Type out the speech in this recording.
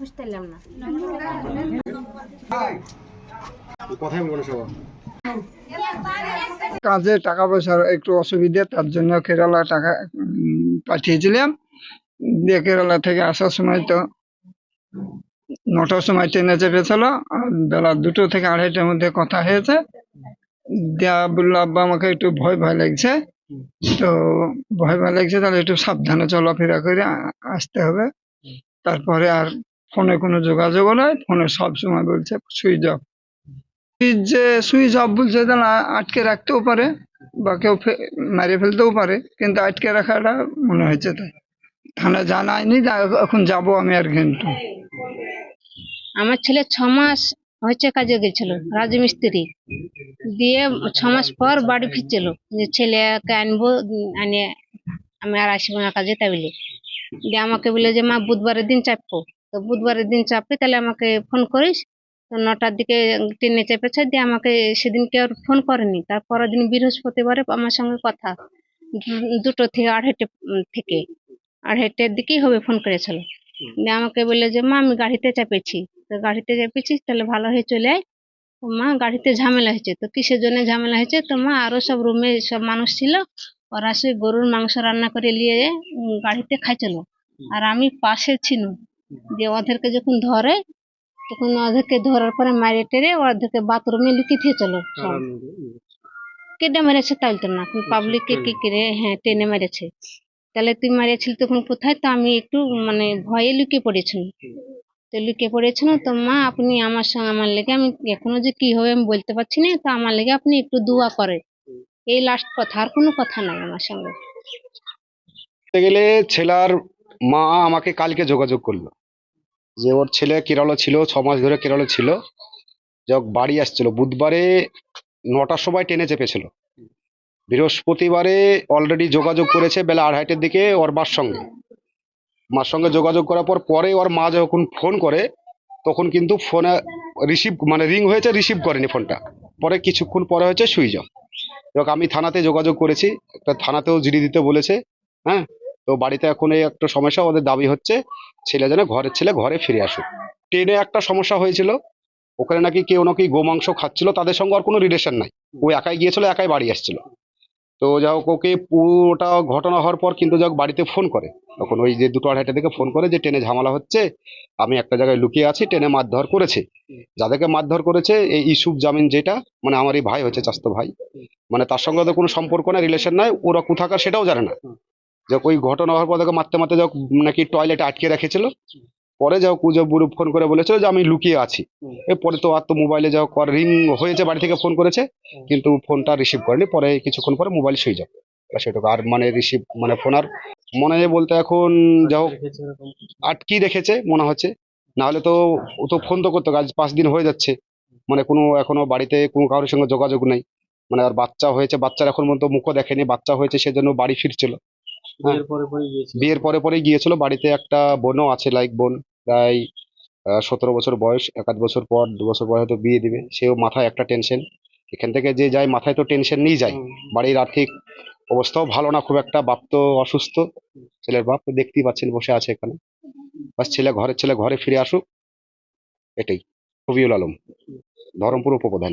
বুঝতে পারলাম না। কথাই বলে সবাই কাজে টাকা পয়সার একটু অসুবিধে তার জন্য কেরালা টাকা পাঠিয়েছিলাম। দিয়ে কেরালা থেকে আসার সময় তো নটার সময় ট্রেনে চেপেছিল আর বেলা দুটো থেকে আড়াইটার মধ্যে কথা হয়েছে। দেয়া বলল আব্বা আমাকে একটু ভয় ভয় লাগছে। তো ভয় ভয় লাগছে তাহলে একটু সাবধানে চলাফেরা করে আসতে হবে। তারপরে আর ফোনে কোনো যোগাযোগ নয় ফোনে সব সময় বলছে, সুইচ অফ। সুইচ যে, সুইচ অফ বলছে তাহলে আটকে রাখতেও পারে বা কেউ মেরে ফেলতেও পারে, কিন্তু আটকে রাখাটা মনে হয়েছে তাই। থানা জানায়নি এখন যাব আমি আর কিন্তু আমার ছেলে ছ মাস হচ্ছে কাজে গেছিল রাজমিস্ত্রি দিয়ে ছ মাস পর বাড়ি ফিরছিল, যে ছেলেকে আনব আনে আমি আর আসব না কাজে তাই দিয়ে আমাকে বলে যে, মা, বুধবারের দিন চাপবো। তো বুধবারের দিন চাপবে তাহলে আমাকে ফোন করিস। তো নটার দিকে ট্রেনে চেপেছে দিয়ে আমাকে সেদিনকে আর ফোন করেনি। তার পরের দিন বৃহস্পতিবারে আমার সঙ্গে কথা। দুটো থেকে আড়াইটে থেকে। আড়াইটের দিকেই হবে ফোন করেছিল। দিয়ে আমাকে বললে যে, মা, আমি গাড়িতে চাপেছি। তো গাড়িতে চাপেছিস তাহলে ভালো হয়ে চলে আয়। মা, গাড়িতে ঝামেলা হয়েছে। তো কিসের জন্য ঝামেলা হয়েছে? তো মা, আরও সব রুমে সব মানুষ ছিল। ওরা সে গরুর মাংস রান্না করে নিয়ে গাড়িতে খাইছিল। আর আমি পাশে ছিল দিয়ে ওদেরকে যখন ধরে তখন ওদেরকে ধরার পরে মারে টেরে ওদেরকে বাথরুমে লুকিয়ে দিয়েছিল চলো কেটে মেরেছে তাই তো না পাবলিককে কি করে হ্যাঁ টেনে মেরেছে। তাহলে তুই মারিয়াছিলি তখন কোথায়? তো আমি একটু মানে ভয়ে লুকিয়ে পড়েছিলাম। তো লুকিয়ে পড়েছিল তো মা আপনি আমার সঙ্গে আমার লেগে আমি এখনও যে কি হবে আমি বলতে পারছি না তো আমার লেগে আপনি একটু দোয়া করে এই লাস্ট কথা, আর কোনো কথা নাই আমার সঙ্গে। গেলে ছেলার মা আমাকে কালকে যোগাযোগ করল। যে ওর ছেলে কেরলে ছিল, ছ মাস ধরে কেরলে ছিল। যখন বাড়ি আসছিল। বুধবারে নটার সময় ট্রেনে চেপেছিল। বৃহস্পতিবারে অলরেডি যোগাযোগ করেছে বেলা আড়াইটের দিকে ওর মার সঙ্গে। মার সঙ্গে যোগাযোগ করার পর পরে ওর মা যখন ফোন করে, তখন কিন্তু ফোনে রিসিভ মানে রিং হয়েছে রিসিভ করেনি ফোনটা। পরে কিছুক্ষণ পরে হয়েছে সুইচ অফ। এবার আমি থানাতে যোগাযোগ করেছি, একটা থানাতেও জিডি দিতে বলেছে হ্যাঁ? তো বাড়িতে এখন এই একটা সমস্যা, ওদের দাবি হচ্ছে ছেলে যেন ঘরের ছেলে ঘরে ফিরে আসুক। ট্রেনে একটা সমস্যা হয়েছিল, ওখানে নাকি কেউ নাকি গোমাংস খাচ্ছিল, তাদের সঙ্গে আর কোনো রিলেশন নাই। ও একাই গিয়েছিল, একাই বাড়ি আসছিল। তো যা হোক, ওকে পুরোটা ঘটনা হওয়ার পর কিন্তু যা বাড়িতে ফোন করে। তখন ওই যে দুটো আড়াইটা থেকে ফোন করে যে ট্রেনে ঝামেলা হচ্ছে, আমি একটা জায়গায় লুকিয়ে আছি, ট্রেনে মারধর করেছে। যাদেরকে মারধর করেছে, এই ইসুফ জামিন যেটা মানে আমার এই ভাই হচ্ছে চাস্তো ভাই মানে তার সঙ্গে তো কোনো সম্পর্ক নাই রিলেশন নাই, ওরা কোথাকার সেটাও জানে না। যাক ওই ঘটনা হওয়ার পর তাকে মারতে মারতে যাক নাকি টয়লেটে আটকে রেখেছিল। পরে যাও কুজো বুড়ো ফোন করে বলেছিল যে আমি লুকিয়ে আছি। এরপরে তো আর তো মোবাইলে যাও কর রিং হয়েছে বাড়ি থেকে ফোন করেছে। কিন্তু ফোনটা রিসিভ করেনি পরে কিছুক্ষণ পরে মোবাইল সুইচ অফ সেটুকু আর মানে রিসিভ মানে ফোন আর মনে হয় বলতে এখন যা হোক আটকি রেখেছে মনে হচ্ছে। নাহলে তো ও তো ফোন তো করতো আজ পাঁচ দিন হয়ে যাচ্ছে। মানে কোনো এখনও বাড়িতে কোনো কারোর সঙ্গে যোগাযোগ নেই। মানে আর বাচ্চা হয়েছে বাচ্চার এখন পর্যন্ত মুখও দেখেনি বাচ্চা হয়েছে সেজন্য বাড়ি ফিরছিল। বিয়ের পরে পরে গিয়েছিল। বাড়িতে একটা বোনও আছে লাইক বোন প্রায় সতেরো বছর বয়স এক আধ বছর পর দু বছর পর হয়তো বিয়ে দিবে। সেও মাথায় একটা টেনশন এখান থেকে যে যায় মাথায় তো টেনশন নিয়ে যায়। বাড়ির আর্থিক অবস্থাও ভালো না খুব একটা বাপ তো অসুস্থ। ছেলের বাপ তো দেখতেই পাচ্ছেন বসে আছে এখানে। বাস ছেলে ঘরের ছেলে ঘরে ফিরে আসুক এটাই। রবিউল আলম ধরমপুর উপপ্রধান।